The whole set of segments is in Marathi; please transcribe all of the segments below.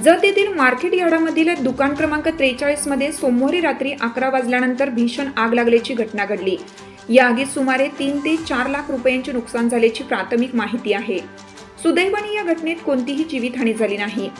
जत येथील मार्केट यार्डामधील दुकान क्रमांक त्रेचाळीसमध्ये सोमवारी रात्री अकरा वाजल्यानंतर भीषण आग लागल्याची घटना घडली. या आगीत सुमारे तीन ते चार लाख रुपयांचे नुकसान झाल्याची प्राथमिक माहिती आहे. सुदैवाने या घटनेत कोणतीही जीवितहानी झाली नाही.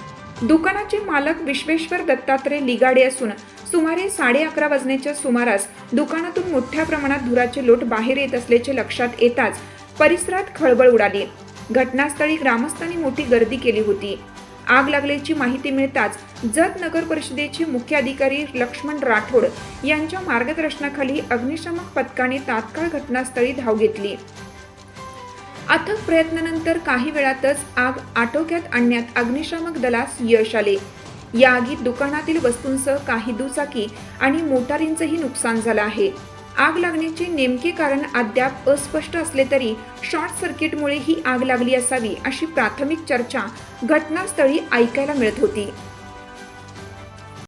दुकानाचे मालक विश्वेश्वर दत्तात्रय लिगाडे असून सुमारे साडे अकरा वाजण्याच्या सुमारास दुकानातून मोठ्या प्रमाणात धुराचे लोट बाहेर येत असल्याचे लक्षात येताच परिसरात खळबळ उडाली. घटनास्थळी ग्रामस्थांनी मोठी गर्दी केली होती. आग लागल्याची माहिती मिळताच जत नगर परिषदेचे मुख्य अधिकारी लक्ष्मण राठोड यांच्या मार्गदर्शनाखाली अग्निशामक पथकाने तात्काळ घटनास्थळी धाव घेतली. अथक प्रयत्नानंतर काही वेळातच आग आटोक्यात आणण्यात अग्निशामक दलास यश आले. या आगीत दुकानातील वस्तूंसह काही दुचाकी आणि मोटारींचंही नुकसान झालं आहे. आग लागण्याचे नेमके कारण अद्याप अस्पष्ट असले तरी शॉर्ट सर्किटमुळे ही आग लागली असावी अशी प्राथमिक चर्चा घटनास्थळी ऐकायला मिळत होती.